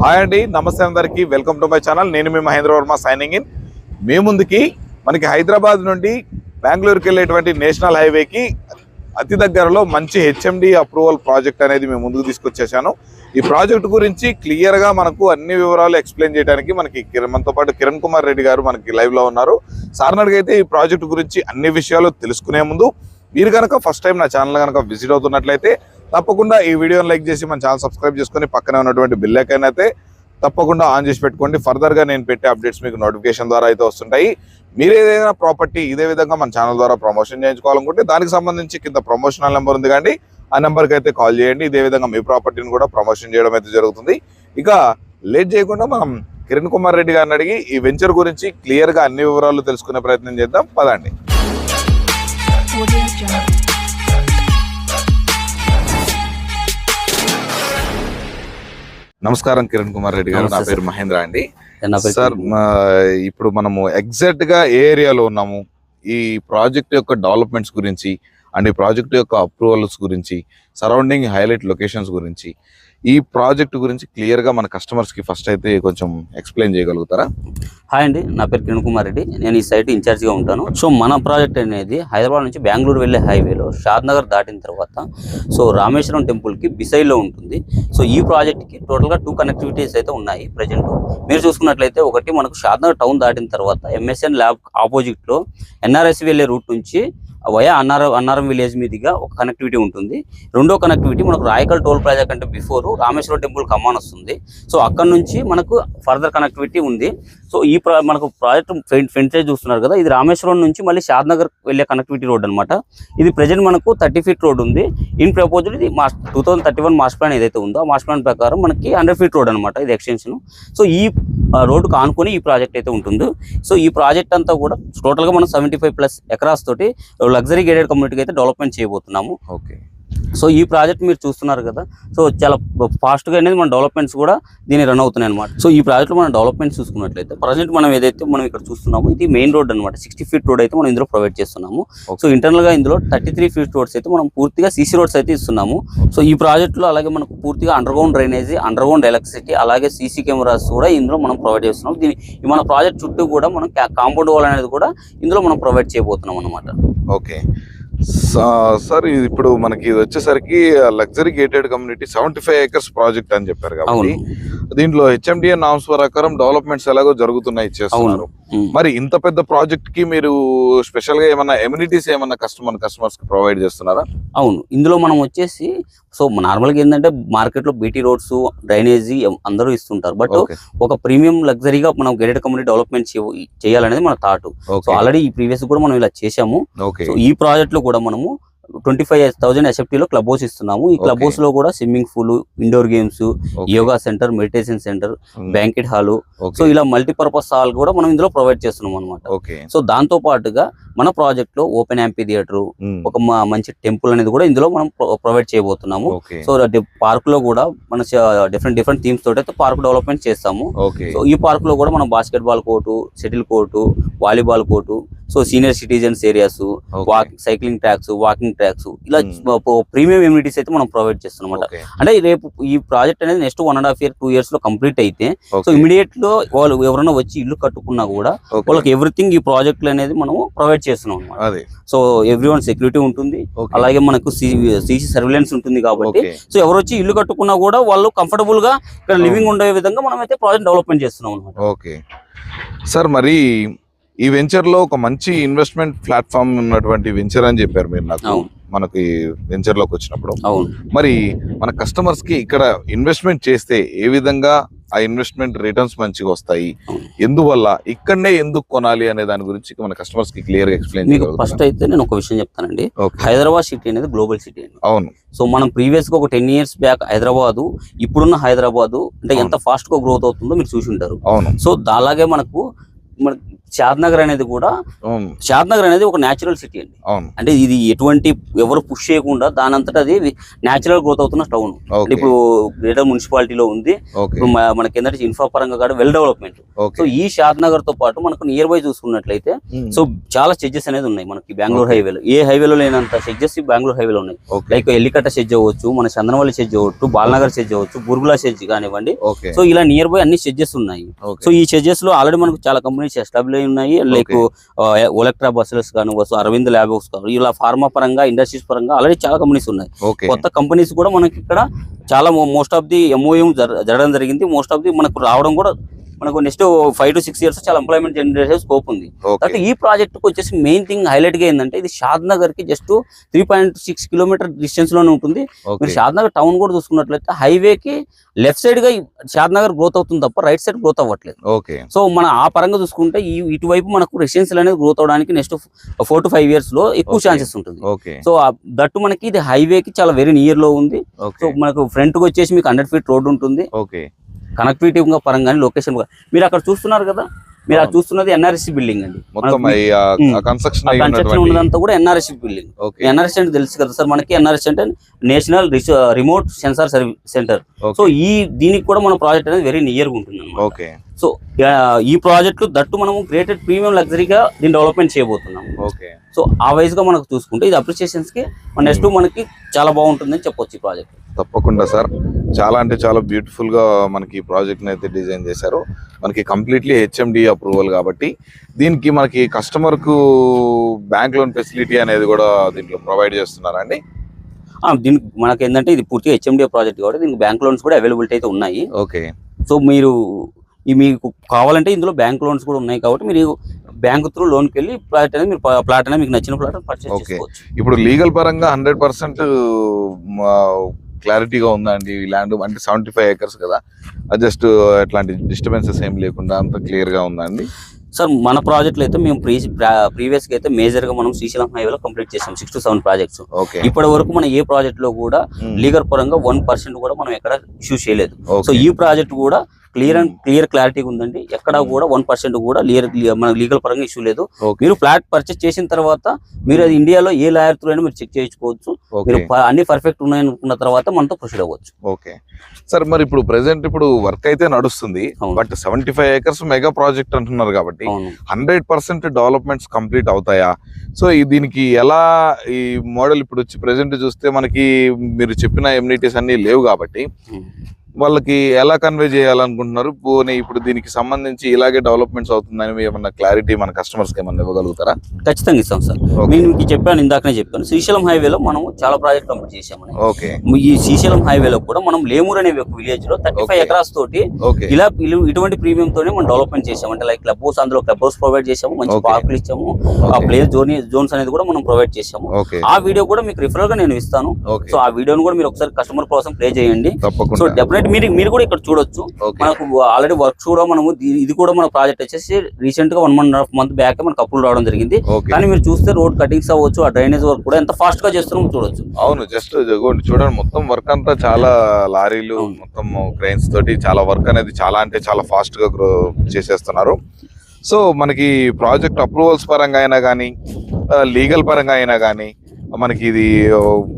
Hi అండి నమస్తే అందరికీ. Welcome to my channel. నేను మీ మహేంద్ర వర్మ సైనింగ్ ఇన్ మీ ముందుకి మనకి హైదరాబాద్ నుండి బెంగళూరుకి వెళ్ళేటువంటి నేషనల్ హైవేకి అతి దగ్గరలో మంచి హెచ్ఎండి అప్రూవల్ ప్రాజెక్ట్ అనేది మేము ముందుకు తీసుకొచ్చేసాను. ఈ ప్రాజెక్ట్ గురించి క్లియర్గా మనకు అన్ని వివరాలు ఎక్స్ప్లెయిన్ చేయడానికి మనకి మనతో పాటు కిరణ్ కుమార్ రెడ్డి గారు మనకి లైవ్లో ఉన్నారు. సార్ అయితే ఈ ప్రాజెక్ట్ గురించి అన్ని విషయాలు తెలుసుకునే ముందు మీరు కనుక ఫస్ట్ టైం నా ఛానల్ కనుక విజిట్ అవుతున్నట్లయితే తప్పకుండా ఈ వీడియోని లైక్ చేసి మన ఛానల్ సబ్స్క్రైబ్ చేసుకొని పక్కనే ఉన్నటువంటి బిల్ ఐకాన్ అయితే తప్పకుండా ఆన్ చేసి పెట్టుకోండి. ఫర్దర్గా నేను పెట్టే అప్డేట్స్ మీకు నోటిఫికేషన్ ద్వారా అయితే వస్తుంటాయి. మీరు ఏదైనా ప్రాపర్టీ ఇదే విధంగా మన ఛానల్ ద్వారా ప్రమోషన్ చేయించుకోవాలనుకుంటే దానికి సంబంధించి కింద ప్రమోషనల్ నెంబర్ ఉంది కానీ ఆ నెంబర్కి అయితే కాల్ చేయండి. ఇదే విధంగా మీ ప్రాపర్టీని కూడా ప్రమోషన్ చేయడం అయితే జరుగుతుంది. ఇక లేట్ చేయకుండా మనం కిరణ్ కుమార్ రెడ్డి గారిని అడిగి ఈ వెంచర్ గురించి క్లియర్గా అన్ని వివరాలు తెలుసుకునే ప్రయత్నం చేద్దాం. పదండి. నమస్కారం కిరణ్ కుమార్ రెడ్డి గారు. నా పేరు మహేంద్ర అండి. సార్ ఇప్పుడు మనము ఎగ్జాక్ట్గా ఏ ఏరియాలో ఉన్నాము ఈ ప్రాజెక్ట్ యొక్క డెవలప్మెంట్స్ గురించి అండ్ ఈ ప్రాజెక్ట్ యొక్క అప్రూవల్స్ గురించి సరౌండింగ్ హైలైట్ లొకేషన్స్ గురించి ఈ ప్రాజెక్ట్ గురించి క్లియర్గా మన కస్టమర్స్కి ఫస్ట్ అయితే కొంచెం ఎక్స్ప్లెయిన్ చేయగలుగుతారా? హాయ్ అండి నా పేరు కిరణ్ కుమార్ రెడ్డి. నేను ఈ సైట్ ఇన్ఛార్జ్గా ఉంటాను. సో మన ప్రాజెక్ట్ అనేది హైదరాబాద్ నుంచి బెంగళూరు వెళ్ళే హైవేలో షాద్ నగర్ దాటిన తర్వాత సో రామేశ్వరం టెంపుల్కి బిసైడ్లో ఉంటుంది. సో ఈ ప్రాజెక్ట్కి టోటల్గా టూ కనెక్టివిటీస్ అయితే ఉన్నాయి ప్రజెంట్. మీరు చూసుకున్నట్లయితే ఒకటి మనకు షాద్ నగర్ టౌన్ దాటిన తర్వాత ఎంఎస్ఎన్ ల్యాబ్ ఆపోజిట్లో ఎన్ఆర్ఎస్ వెళ్ళే రూట్ నుంచి వయా అన్నారం అన్నారం విలేజ్ మీదుగా ఒక కనెక్టివిటీ ఉంటుంది. రెండో కనెక్టివిటీ మనకు రాయకల్ టోల్ ప్లాజా కంటే బిఫోర్ రామేశ్వరం టెంపుల్ కమాన్ వస్తుంది. సో అక్కడ నుంచి మనకు ఫర్దర్ కనెక్టివిటీ ఉంది. సో ఈ ప్రా మనకు ప్రాజెక్ట్ ఫ్రెండ్ ఫ్రంట్ చూస్తున్నారు కదా ఇది రామేశ్వరం నుంచి మళ్ళీ షాద్ నగర్ వెళ్ళే కనెక్టివిటీ రోడ్ అనమాట ఇది ప్రజెంట్ మనకు థర్టీ ఫీట్ రోడ్ ఉంది. ఇన్ ప్రపోజల్ ఇది మా two thousand thirty one master plan ఏదైతే ఉందో ఆ మాస్ ప్లాన్ ప్రకారం మనకి హండ్రెడ్ ఫీట్ రోడ్ అనమాట ఇది ఎక్స్టెన్షన్ సో ఈ రోడ్డుకు ఆనుకొని ఈ ప్రాజెక్ట్ అయితే ఉంటుంది. సో ఈ ప్రాజెక్ట్ అంతా కూడా టోటల్గా మనం సెవెంటీ ఫైవ్ ప్లస్ ఎకరాస్ తోటి లగ్జరీ గేటెడ్ కమ్యూనిటీకి అయితే డెవలప్మెంట్ చేయబోతున్నాము. ఓకే. సో ఈ ప్రాజెక్ట్ మీరు చూస్తున్నారు కదా. సో చాలా ఫాస్ట్గా అనేది మన డెవలప్మెంట్స్ కూడా దీన్ని రన్ అవుతున్నాయి అనమాట సో ఈ ప్రాజెక్ట్లో మనం డెవలప్మెంట్స్ చూసుకున్నట్లయితే ప్రజెంట్ మనం ఏదైతే మనం ఇక్కడ చూస్తున్నామో ఇది మెయిన్ రోడ్ అనమాట సిక్స్టీ ఫీట్ రోడ్ అయితే మనం ఇందులో ప్రొవైడ్ చేస్తున్నాము. సో ఇంటర్నల్గా ఇందులో థర్టీ త్రీ ఫీట్ రోడ్స్ అయితే మనం పూర్తిగా సీసీ రోడ్స్ అయితే ఇస్తున్నాము. సో ఈ ప్రాజెక్ట్లో అలాగే మనకు పూర్తిగా underground drainage underground electricity అలాగే సీసీ కెమెరాస్ కూడా ఇందులో మనం ప్రొవైడ్ చేస్తున్నాం దీని మన ప్రాజెక్ట్ చుట్టూ కూడా మనం కాంపౌండ్ వాల్ అనేది కూడా ఇందులో మనం ప్రొవైడ్ చేయబోతున్నాం అనమాట ఓకే. సార్ ఇది ఇప్పుడు మనకి ఇది వచ్చేసరికి luxury gated community seventy five acres project అని చెప్పారు కాబట్టి దీంట్లో హెచ్ఎండిఏ నామ్స్ ప్రకారం డెవలప్మెంట్స్ ఎలాగో జరుగుతున్నాయి చేస్తున్నారు. మరి ఇంత పెద్ద ప్రాజెక్ట్కి మీరు స్పెషల్గా ఏమన్నా ఎమ్యూనిటీస్ ఏమన్నా కస్టమర్ కస్టమర్స్కి ప్రొవైడ్ చేస్తున్నారా? అవును. ఇందులో మనం వచ్చేసి సో నార్మల్గా ఏంటంటే మార్కెట్లో బీటీ రోడ్స్ డ్రైనేజీ అందరూ ఇస్తుంటారు. బట్ ఒక ప్రీమియం లగ్జరీగా మనం గెటెడ్ కమ్యూనిటీ డెవలప్మెంట్ చేయాలనేది మన థాట్ సో ఆల్రెడీ ఈ ప్రీవియస్ కూడా మనం ఇలా సో ఈ ప్రాజెక్ట్లో కూడా మనము ట్వంటీ ఫైవ్ థౌసండ్ ఎస్ఎఫ్టీ లో క్లబ్ హౌస్ ఇస్తున్నాము. ఈ క్లబ్. హౌస్లో కూడా swimming pool indoor games yoga centre meditation centre banquet hall. So ఇలా మల్టీపర్పస్ హాల్ కూడా మనం ఇందులో ప్రొవైడ్ చేస్తున్నాం అనమాట సో దాంతో పాటుగా మన ప్రాజెక్ట్లో ఓపెన్ యాంపీ థియేటర్ ఒక మంచి టెంపుల్ అనేది కూడా ఇందులో మనం ప్రొవైడ్ చేయబోతున్నాము. సో పార్క్లో కూడా మన డిఫరెంట్ డిఫరెంట్ థీమ్స్ తోటి అయితే పార్క్ డెవలప్మెంట్ చేస్తాము. సో ఈ పార్క్లో కూడా మనం basketball court shuttle court volleyball court so senior citizens areas walking cycling tracks walking tracks ఇలా. ప్రీమియం ఎమ్యూనిటీస్ అయితే మనం ప్రొవైడ్ చేస్తున్నాం అంటే రేపు ఈ ప్రాజెక్ట్ అనేది next one and half year two ఇయర్స్లో కంప్లీట్ అయితే సో ఇమీడియట్లో వాళ్ళు ఎవరైనా వచ్చి ఇల్లు కట్టుకున్నా కూడా వాళ్ళకి ఎవ్రీథింగ్ ఈ ప్రాజెక్ట్ అనేది మనం ప్రొవైడ్ చేస్తున్నాం అనమాట సో ఎవ్రీ వన్ సెక్యూరిటీ ఉంటుంది అలాగే మనకు సీసీ సర్వేలెన్స్ ఉంటుంది కాబట్టి సో ఎవరు వచ్చి ఇల్లు కట్టుకున్నా కూడా వాళ్ళు కంఫర్టబుల్గా ఇక్కడ లివింగ్ ఉండే విధంగా మనం అయితే ప్రాజెక్ట్ డెవలప్మెంట్ చేస్తున్నాం అనమాట ఓకే. సార్ మరి ఈ వెంచర్లో ఒక మంచి ఇన్వెస్ట్మెంట్ ప్లాట్ఫామ్ ఉన్నటువంటి వెంచర్ అని చెప్పారు మీరు నాకు. మనకి వెంచర్లోకి వచ్చినప్పుడు. అవును. మరి మన కస్టమర్స్కి ఇక్కడ ఇన్వెస్ట్మెంట్ చేస్తే ఏ విధంగా ఆ ఇన్వెస్ట్మెంట్ రిటర్న్స్ మంచిగా వస్తాయి. ఎందువల్ల? ఇక్కడనే ఎందుకు కొనాలి అనే దాని గురించి మన కస్టమర్స్కి క్లియర్గా ఎక్స్ప్లెయిన్ మీకు ఫస్ట్ అయితే నేను ఒక విషయం చెప్తానండి. హైదరాబాద్ సిటీ అనేది గ్లోబల్ సిటీ అండి. అవును. సో మనం ప్రీవియస్గా ఒక టెన్ ఇయర్స్ బ్యాక్ హైదరాబాద్ ఇప్పుడున్న హైదరాబాద్ అంటే ఎంత ఫాస్ట్గా గ్రోత్ అవుతుందో మీరు చూసి ఉంటారు. అవును. సో అలాగే మనకు మన షాద్ నగర్ అనేది కూడా అవును. షాద్ నగర్ అనేది ఒక న్యాచురల్ సిటీ అండి. అంటే ఇది ఎటువంటి ఎవరు పుష్ చేయకుండా దాని అంతటా అది న్యాచురల్ గ్రోత్ అవుతున్న టౌన్ అంటే ఇప్పుడు గ్రేటర్ మున్సిపాలిటీలో ఉంది. ఓకే ఇప్పుడు మ- మనకి ఏంటంటే ఇన్ఫ్రా పరంగా కూడా వెల్ డెవలప్మెంట్ సో ఈ షాద్ నగర్తో పాటు మనకు నియర్ బై చూసుకున్నట్లయితే. సో చాలా సెడ్జెస్ అనేది ఉన్నాయి మనకి బెంగళూరు. హైవేలో ఏ హైవేలో లేనంత సెడ్జెస్ బెంగళూరు హైవేలో ఉన్నాయి. లైక్ ఎల్లికట్ట సెజ్ అవ్వచ్చు మన చందనవల్లి సెజ్ అవ్వచ్చు బాలనగర్ సెజ్ అవ్వచ్చు బుర్గులా సెజ్ కానివ్వండి. సో ఇలా నియర్ బై అన్ని సెడ్జెస్ ఉన్నాయి. సో ఈ సెడ్జెస్లో ఆల్రెడీ మనకు చాలా కంపెనీస్ ఎస్టాబ్లిష్ అయి ఉన్నాయి. లైక్ ఒలెక్ట్రా బస్సెస్ కానివ్వచ్చు అరవింద్ ల్యాబ్స్ కావచ్చు ఇలా ఫార్మా పరంగా ఇండస్ట్రీస్ పరంగా ఆల్రెడీ చాలా కంపెనీస్ ఉన్నాయి. కొత్త కంపెనీస్ కూడా మనకి ఇక్కడ చాలా మోస్ట్ ఆఫ్ ది ఎంఓఎం జరగడం జరిగింది. మోస్ట్ ఆఫ్ ది మనకు రావడం కూడా మనకు next five to six years చాలా ఎంప్లాయ్మెంట్ జనరేషన్ స్కోప్ ఉంది. అంటే ఈ ప్రాజెక్ట్కు వచ్చేసి మెయిన్ థింగ్ హైలైట్గా ఏంటంటే ఇది షాద్ నగర్కి just three point six kilometre డిస్టెన్స్లోనే ఉంటుంది. మీరు షాద్ నగర్ టౌన్ కూడా చూసుకున్నట్లయితే హైవే కి లెఫ్ట్ సైడ్గా షాద్ నగర్ గ్రోత్ అవుతుంది తప్ప రైట్ సైడ్ గ్రోత్ అవ్వట్లేదు. ఓకే సో మన ఆ పరంగా చూసుకుంటే ఈ ఇటువైపు మనకు రెసిడెన్షియల్ అనేది గ్రోత్ అవడానికి నెక్స్ట్ ఫోర్ టు ఫైవ్ ఇయర్స్లో ఎక్కువ. ఛాన్సెస్ ఉంటుంది. ఓకే సో దట్టు మనకి ఇది హైవే కి చాలా వెరీ నియర్లో ఉంది. సో మనకు ఫ్రంట్కి వచ్చేసి మీకు హండ్రెడ్ ఫీట్ రోడ్ ఉంటుంది. ఓకే కనెక్టివిటీ పరంగా లొకేషన్ మీరు అక్కడ చూస్తున్నారు కదా? మీరు అక్కడ చూస్తున్నది ఎన్ఆర్ఎస్సి బిల్డింగ్ అండి. కన్స్ట్రక్షన్ ఉన్నదంతా కూడా ఎన్ఆర్ఎస్సి బిల్డింగ్. ఎన్ఆర్ఎస్ అంటే తెలుసు కదా సార్ మనకి ఎన్ఆర్ఎస్ అంటే national remote sensor service centre. So ఈ దీనికి కూడా మన ప్రాజెక్ట్ అనేది వెరీ నియర్గా ఉంటుంది. ఓకే. సో ఈ ప్రాజెక్టు దట్టు మనము గ్రేటెడ్ ప్రీమియం లగ్జరీగా దీన్ని డెవలప్మెంట్ చేయబోతున్నాం ఓకే. సో ఆ వైజ్గా మనకు చూసుకుంటే ఇది అప్రిసియేషన్స్కి నెక్స్ట్ మనకి చాలా బాగుంటుందని చెప్పొచ్చు ఈ ప్రాజెక్ట్ తప్పకుండా సార్ చాలా అంటే చాలా బ్యూటిఫుల్గా మనకి ఈ ప్రాజెక్ట్ అయితే డిజైన్ చేశారు. మనకి కంప్లీట్లీ హెచ్ఎండి అప్రూవల్ కాబట్టి దీనికి మనకి కస్టమర్కు బ్యాంక్ లోన్ ఫెసిలిటీ అనేది కూడా దీంట్లో ప్రొవైడ్ చేస్తున్నారా అండి? దీనికి మనకి ఏంటంటే ఇది పూర్తిగా హెచ్ఎండిఏ ప్రాజెక్ట్ కాబట్టి దీనికి బ్యాంక్ లోన్స్ కూడా అవైలబిలిటీ అయితే ఉన్నాయి. ఓకే. సో మీరు ఈ మీకు కావాలంటే ఇందులో బ్యాంక్ లోన్స్ కూడా ఉన్నాయి కాబట్టి మీరు బ్యాంక్ త్రూ లోన్కి వెళ్ళి ప్లాట్ అనేది మీరు ప్లాట్ అనేది మీకు నచ్చిన ప్లాట్ పర్చేస్. చేసుకోవచ్చు. ఇప్పుడు లీగల్ పరంగా హండ్రెడ్ పర్సెంట్ క్లారిటీగా ఉందండి ఈ ల్యాండ్ అంటే సెవెంటీ ఫైవ్ ఏకర్స్ కదా జస్ట్ ఎట్లాంటి డిస్టర్బెన్సెస్ ఏం లేకుండా అంత క్లియర్గా ఉందండి సార్ మన ప్రాజెక్టులు అయితే మేము ప్రీ ప్రీవియస్గా అయితే మేజర్గా మనం శ్రీశైలం హైవేలో కంప్లీట్ చేసాం six to seven projects okay ఇప్పటి వరకు మనం ఏ ప్రాజెక్ట్లో కూడా లీగల్ పరంగా వన్ పర్సెంట్ కూడా మనం ఎక్కడ ఇష్యూ చేయలేదు. సో ఈ ప్రాజెక్ట్ కూడా క్లియర్ అండ్ క్లియర్ క్లారిటీ ఉందండి. ఎక్కడ కూడా వన్ పర్సెంట్ కూడా మన లీగల్ పరంగా ఇష్యూ లేదు. మీరు ఫ్లాట్ పర్చేస్ చేసిన తర్వాత మీరు అది ఇండియాలో ఏ లాయర్ త్రూ అయినా మీరు చెక్ చేయించుకోవచ్చు. మీరు అన్ని పర్ఫెక్ట్ ఉన్నాయనుకున్న తర్వాత మనతో ప్రొసీడ్ అవ్వచ్చు. ఓకే. సార్ మరి ఇప్పుడు ప్రెసెంట్ ఇప్పుడు వర్క్ అయితే నడుస్తుంది. But seventy five acres mega project అంటున్నారు కాబట్టి హండ్రెడ్ పర్సెంట్ డెవలప్మెంట్స్ కంప్లీట్ అవుతాయా? సో దీనికి ఎలా ఈ మోడల్ ఇప్పుడు వచ్చి ప్రెసెంట్ చూస్తే మనకి మీరు చెప్పిన ఎమ్యూనిటీస్ అన్ని లేవు కాబట్టి. వాళ్ళకి ఎలా కన్వే చేయాలనుకుంటున్నారు? పోనీ ఇప్పుడు దీనికి సంబంధించి ఇలాగే డెవలప్మెంట్స్ అవుతుందని ఏమన్నా క్లారిటీ మన కస్టమర్స్కి ఏమన్నా ఇవ్వగలుగుతారా? ఖచ్చితంగా ఇస్తాం సార్. నేను మీకు చెప్పాను ఇందాకనే చెప్పాను. శ్రీశైలం హైవేలో మనం చాలా ప్రాజెక్ట్ కంప్లీట్ చేసామని ఓకే ఈ శ్రీశైలం హైవేలో కూడా మనం లేమూర్ అనే ఒక విలేజ్లో థర్టీ ఫైవ్. ఎకరాస్ తోటి ఇలా ఇటువంటి ప్రీమియం తోనే మనం డెవలప్మెంట్ చేసాము అంటే లైక్ క్లబ్ హౌస్ అందులో క్లబ్ హౌస్ ప్రొవైడ్ చేసాము మంచి. పార్కులు ఇచ్చాము. ఆ. ప్లేస్ జోన్ జోన్స్ అనేది కూడా మనం ప్రొవైడ్ చేసాము ఆ వీడియో కూడా మీకు రిఫరల్గా నేను ఇస్తాను. సో ఆ వీడియోని కూడా మీరు ఒకసారి కస్టమర్ కోసం ప్లే చేయండి. సో తప్పకుండా డెఫినెట్ మీరు మీరు కూడా ఇక్కడ చూడొచ్చు. మనకు ఆల్రెడీ వర్క్ కూడా మనము ఇది- కూడా మన ప్రాజెక్ట్ వచ్చేసి రీసెంట్గా one month half month back మనకు అప్రూవ్ రావడం జరిగింది. కానీ మీరు చూస్తే రోడ్ కటింగ్స్ అవ్వచ్చు ఆ డ్రైనేజ్ వర్క్ కూడా ఎంత ఫాస్ట్గా చేస్తున్నామో చూడొచ్చు. అవును జస్ట్ చూడండి మొత్తం వర్క్ అంతా చాలా లారీలు. మొత్తం క్రెయిన్స్ తోటి చాలా వర్క్ అనేది చాలా అంటే చాలా ఫాస్ట్గా గ్రో చేసేస్తున్నారు. సో మనకి ప్రాజెక్ట్ అప్రూవల్స్ పరంగా అయినా కానీ లీగల్ పరంగా అయినా కానీ మనకి ఇది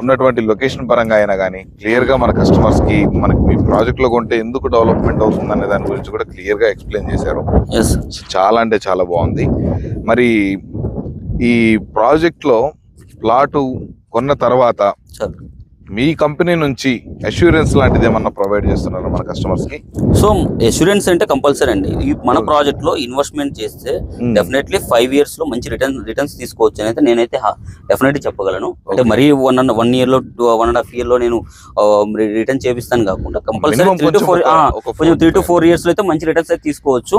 ఉన్నటువంటి లొకేషన్ పరంగా అయినా కానీ క్లియర్గా మన కస్టమర్స్కి మనకి ఈ ప్రాజెక్ట్లో కొంటే ఎందుకు డెవలప్మెంట్ అవుతుంది అనే దాని గురించి కూడా క్లియర్గా ఎక్స్ప్లెయిన్ చేశారు. ఎస్ చాలా అంటే చాలా బాగుంది. మరి ఈ ప్రాజెక్ట్లో ప్లాటు కొన్న తర్వాత మీ కంపెనీ నుంచి అష్యూరెన్స్ లాంటిది ఏమన్నా ప్రొవైడ్ చేస్తున్నారా మన కస్టమర్స్కి సో ఎష్యూరెన్స్ అంటే కంపల్సరీ అండి ఈ మన. ప్రాజెక్ట్లో ఇన్వెస్ట్మెంట్ చేస్తే. డెఫినెట్లీ ఫైవ్ ఇయర్స్లో మంచి రిటర్న్ రిటర్న్స్ తీసుకోవచ్చు అని అయితే నేనైతే డెఫినెట్లీ చెప్పగలను అంటే. మరీ వన్ అండ్ వన్ ఇయర్లో వన్ అండ్ హాఫ్ ఇయర్లో నేను రిటర్న్ చేపిస్తాను కాకుండా కంపల్సరీ త్రీ టు ఫోర్ కొంచెం త్రీ టు. ఫోర్ ఇయర్స్లో అయితే మంచి రిటర్న్స్ అయితే తీసుకోవచ్చు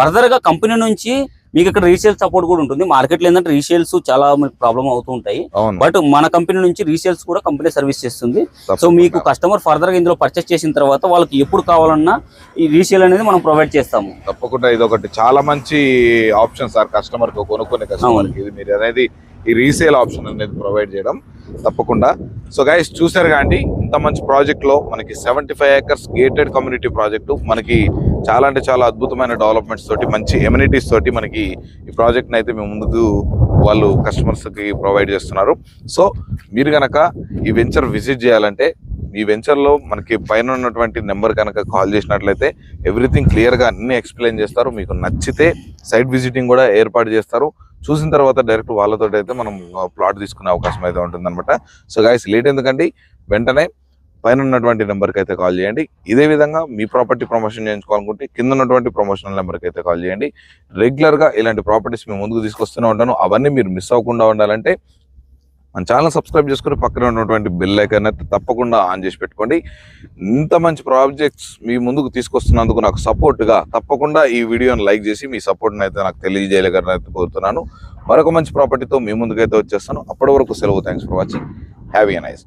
ఫర్దర్గా కంపెనీ నుంచి మీకు ఇక్కడ రీసేల్ సపోర్ట్ కూడా ఉంటుంది. మార్కెట్లో ఏంటంటే రీసేల్స్ చాలా ప్రాబ్లం అవుతూ ఉంటాయి. బట్ మన కంపెనీ నుంచి రీసేల్స్ కూడా కంపెనీ సర్వీస్ చేస్తుంది. సో. మీకు కస్టమర్ ఫర్దర్గా ఇందులో పర్చేస్ చేసిన తర్వాత వాళ్ళకి ఎప్పుడు కావాలన్నా ఈ రీసేల్ అనేది మనం ప్రొవైడ్ చేస్తాము. తప్పకుండా ఇది ఒకటి. చాలా మంచి ఆప్షన్ సార్ కస్టమర్ కొనుక్కునే కస్టమర్ ఇది మీరు అనేది ఈ రీసేల్ ఆప్షన్ అనేది ప్రొవైడ్ చేయడం తప్పకుండా. సో గైస్ చూసారు కాండి ఇంత మంచి ప్రాజెక్ట్లో మనకి seventy five acres gated community project మనకి చాలా అంటే చాలా అద్భుతమైన డెవలప్మెంట్స్ తోటి మంచి ఎమ్యూనిటీస్ తోటి మనకి ఈ ప్రాజెక్ట్ని అయితే మేము ముందుకు వాళ్ళు కస్టమర్స్కి ప్రొవైడ్ చేస్తున్నారు. సో మీరు కనుక ఈ వెంచర్ విజిట్ చేయాలంటే ఈ వెంచర్లో మనకి పైన ఉన్నటువంటి నెంబర్ కనుక కాల్ చేసినట్లయితే ఎవ్రీథింగ్ క్లియర్గా అన్ని ఎక్స్ప్లెయిన్ చేస్తారు. మీకు నచ్చితే సైట్ విజిటింగ్ కూడా ఏర్పాటు చేస్తారు. చూసిన తర్వాత డైరెక్ట్ వాళ్ళతో అయితే మనం ప్లాట్ తీసుకునే అవకాశం అయితే ఉంటుందన్నమాట. సో గాయస్ లేట్ ఎందుకండి? వెంటనే పైన ఉన్నటువంటి నెంబర్కి అయితే కాల్ చేయండి. ఇదే విధంగా మీ ప్రాపర్టీ ప్రమోషన్ చేయించుకోవాలనుకుంటే కింద ఉన్నటువంటి ప్రమోషనల్ నెంబర్కి అయితే కాల్ చేయండి. రెగ్యులర్గా ఇలాంటి ప్రాపర్టీస్ మేము ముందుకు తీసుకొస్తూనే ఉంటాను. అవన్నీ మీరు మిస్ అవ్వకుండా ఉండాలంటే మన ఛానల్ సబ్స్క్రైబ్ చేసుకుని పక్కన ఉన్నటువంటి బెల్ ఐకాన్ అయితే తప్పకుండా ఆన్ చేసి పెట్టుకోండి. ఇంత మంచి ప్రాజెక్ట్స్ మీ ముందుకు తీసుకొస్తున్నందుకు నాకు సపోర్ట్గా తప్పకుండా ఈ వీడియోని లైక్ చేసి మీ సపోర్ట్ని అయితే నాకు తెలియజేయగలని అయితే కోరుతున్నాను. మరొక మంచి ప్రాపర్టీతో మీ ముందుకైతే వచ్చేస్తాను. అప్పటి వరకు సెలవు. Thanks for watching. Have a nice